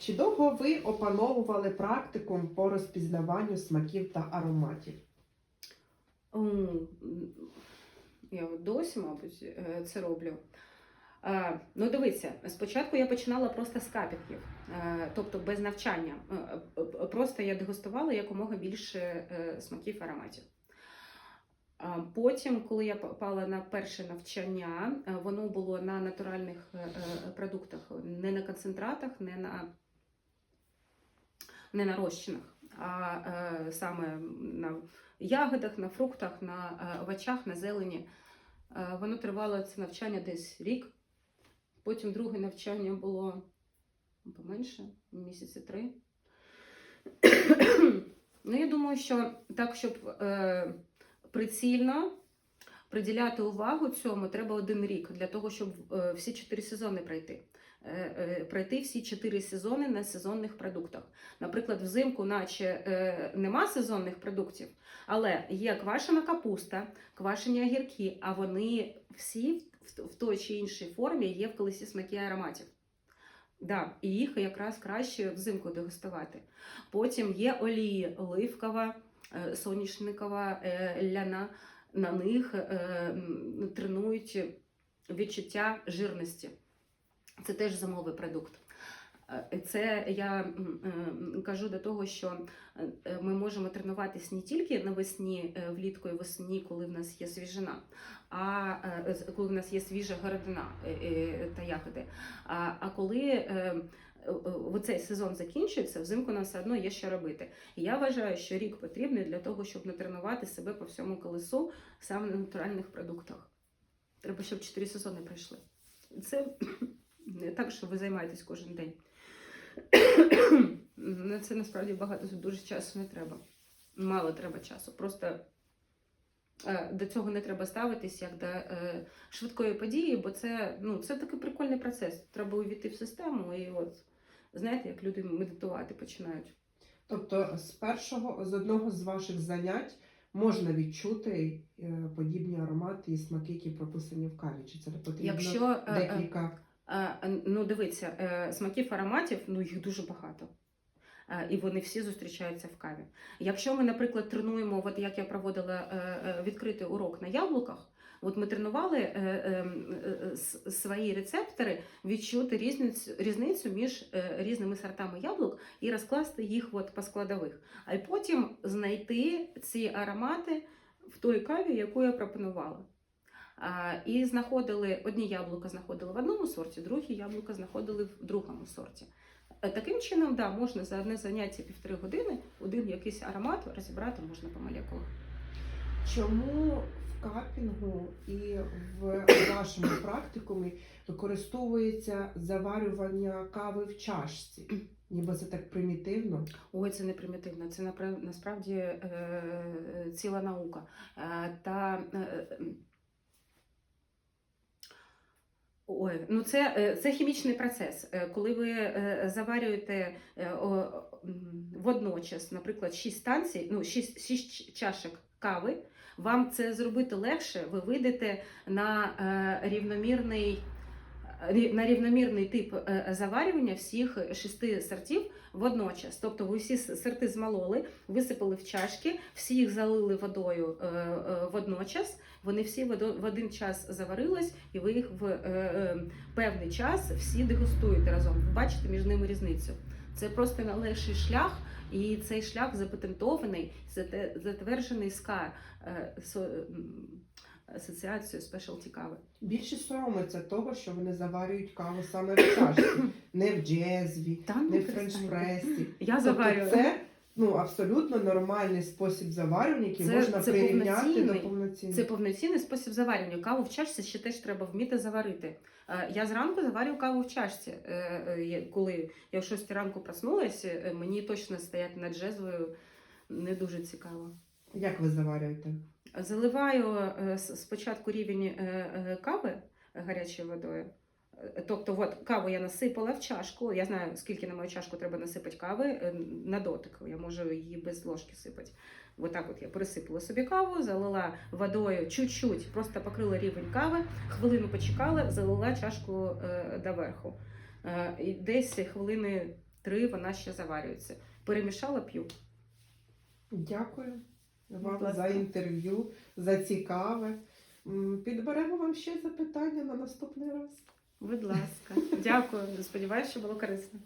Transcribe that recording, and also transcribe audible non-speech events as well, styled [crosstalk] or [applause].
Чи довго ви опановували практикум по розпізнаванню смаків та ароматів? Я досі, мабуть, е, це роблю. Е, Ну, дивіться, спочатку я починала просто з капітків, е, тобто без навчання. Просто я дегустувала якомога більше смаків ароматів. Потім, коли я попала на перше навчання, воно було на натуральних продуктах, не на концентратах, не на, не на розчинах, а е, саме на ягодах, на фруктах, на е, овочах, на зелені. Е, Воно тривало це навчання десь рік. Потім друге навчання було поменше, місяці три. [coughs] ну, я думаю, що так, щоб е, прицільно приділяти увагу цьому, треба один рік для того, щоб е, всі чотири сезони пройти. Е, е, Пройти всі чотири сезони на сезонних продуктах. Наприклад, взимку, наче нема сезонних продуктів, але є квашена капуста, квашені огірки, а вони всі в, той чи іншій формі є в колесі смаки ароматів. Да, і їх якраз краще взимку дегустувати. Потім є олії оливкова, соняшникова, ляна. На них е, тренують відчуття жирності. Це теж зимовий продукт. Е, Це я е, кажу до того, що ми можемо тренуватись не тільки навесні, влітку і весні, коли в нас є свіжина, а коли в нас є свіжа городина та ягоди. А коли е, е, е, цей сезон закінчується, взимку нам все одно є що робити. І я вважаю, що рік потрібний для того, щоб натренувати себе по всьому колесу саме на натуральних продуктах. Треба, щоб чотири сезони пройшли. Це не так, що ви займаєтесь кожен день. На це насправді багато дуже часу не треба. Мало треба часу. Просто е, до цього не треба ставитись як до швидкої події, бо це, ну, це такий прикольний процес. Треба увійти в систему і от знаєте, як люди медитувати починають. Тобто з першого, з одного з ваших занять можна відчути е, подібні аромати і смаки, які прописані в каві. Чи це потрібно Якщо е, е, декілька? Ну, дивіться, смаків ароматів, ну їх дуже багато. І вони всі зустрічаються в каві. Якщо ми, наприклад, тренуємо, от як я проводила відкритий урок на яблуках, от ми тренували е, е, е, свої рецептори відчути різницю, різницю між е, різними сортами яблук і розкласти їх от по складових. А потім знайти ці аромати в той каві, яку я пропонувала. А, І знаходили одні яблука знаходили в одному сорті, другі яблука знаходили в другому сорті. Е, Таким чином, да, можна за одне заняття півтори години один якийсь аромат розібрати можна по молекулах. Чому в капінгу і в вашому практикумі використовується заварювання кави в чашці? Ніби це так примітивно. Ой, це не примітивно, це насправді е, ціла наука. Е, Та е, Ой, ну це, е, це хімічний процес. Е, Коли ви е, заварюєте водночас, наприклад, 6 станцій, ну 6, 6 чашок кави, вам це зробити легше, ви вийдете на е, рівномірний. На рівномірний тип е, заварювання всіх шести сортів водночас. Тобто ви всі сорти змололи, висипали в чашки, всі їх залили водою е, е, водночас. Вони всі в один час заварились, і ви їх в е, е, певний час всі дегустуєте разом. Бачите між ними різницю. Це просто найлегший шлях, і цей шлях запатентований, затверджений СКА е, асоціацією спешалті кави. Більшість соромиться того, що вони заварюють каву саме в чашці, не в джезві, Там не в френч-пресі. Я Тобто заварюю. це ну, абсолютно нормальний спосіб заварювання, який Це- можна це прирівняти до повноцінного. Це повноцінний спосіб заварювання. Каву в чашці ще теж треба вміти заварити. Е, Я зранку заварю каву в чашці. Е, е, Коли я в 6 ранку проснулася, мені точно стояти над джезвою не дуже цікаво. Як ви заварюєте? Заливаю спочатку рівень кави гарячою водою. Тобто, от каву я насипала в чашку. Я знаю, скільки на мою чашку треба насипати кави е, на дотик. Я можу її без ложки сипати. От так от я пересипала собі каву, залила водою чуть-чуть, просто покрила рівень кави, хвилину почекала, залила чашку е, доверху. Е, і десь хвилини три вона ще заварюється. Перемішала, п'ю. Дякую вам Будь ласка. за інтерв'ю, за цікаве. Підберемо вам ще запитання на наступний раз. Будь ласка. Дякую. Сподіваюся, що було корисно.